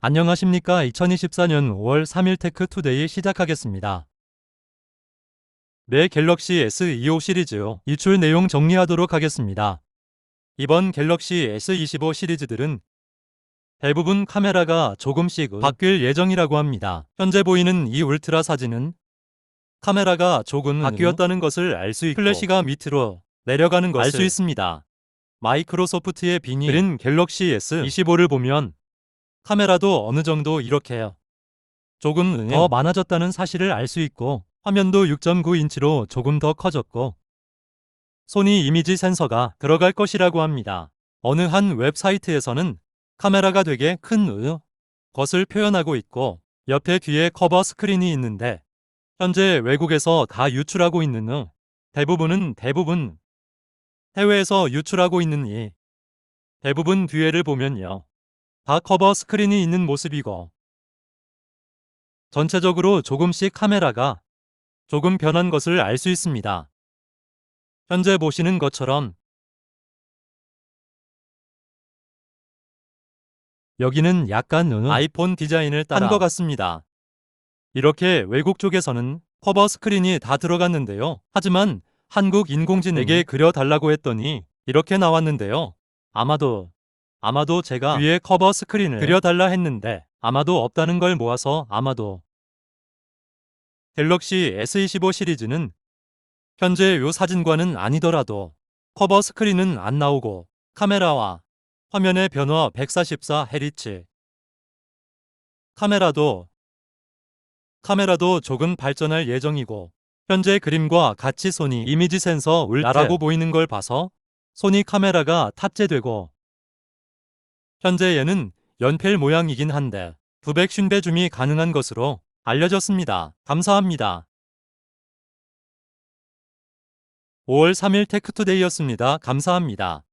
안녕하십니까. 2024년 5월 3일 테크투데이 시작하겠습니다. 네 갤럭시 S25 시리즈 이출 내용 정리하도록 하겠습니다. 이번 갤럭시 S25 시리즈들은 대부분 카메라가 조금씩 바뀔 예정이라고 합니다. 현재 보이는 이 울트라 사진은 카메라가 조금 바뀌었다는 것을 알 수 있고 플래시가 밑으로 내려가는 것을 알 수 있습니다. 마이크로소프트의 비닐인 갤럭시 S25를 보면 카메라도 어느 정도 이렇게 조금 더 많아졌다는 사실을 알 수 있고 화면도 6.9인치로 조금 더 커졌고 소니 이미지 센서가 들어갈 것이라고 합니다. 어느 한 웹사이트에서는 카메라가 되게 큰 것을 표현하고 있고 옆에 뒤에 커버 스크린이 있는데 현재 외국에서 다 유출하고 있는 후 대부분은 대부분 해외에서 유출하고 있는 이 대부분 뒤에를 보면요. 다 커버 스크린이 있는 모습이고 전체적으로 조금씩 카메라가 조금 변한 것을 알 수 있습니다. 현재 보시는 것처럼 여기는 약간 아이폰 디자인을 따라 한 것 같습니다. 이렇게 외국 쪽에서는 커버 스크린이 다 들어갔는데요. 하지만 한국 인공지능에게 그려달라고 했더니 이렇게 나왔는데요. 아마도 아마도 제가 위에 커버 스크린을 그려달라 했는데 아마도 없다는 걸 모아서 아마도 갤럭시 S25 시리즈는 현재 요 사진과는 아니더라도 커버 스크린은 안 나오고 카메라와 화면의 변화 144Hz 카메라도 카메라도 조금 발전할 예정이고 현재 그림과 같이 소니 이미지 센서 울트라라고 보이는 걸 봐서 소니 카메라가 탑재되고 현재 얘는 연필 모양이긴 한데 950배 줌이 가능한 것으로 알려졌습니다. 감사합니다. 5월 3일 테크투데이였습니다. 감사합니다.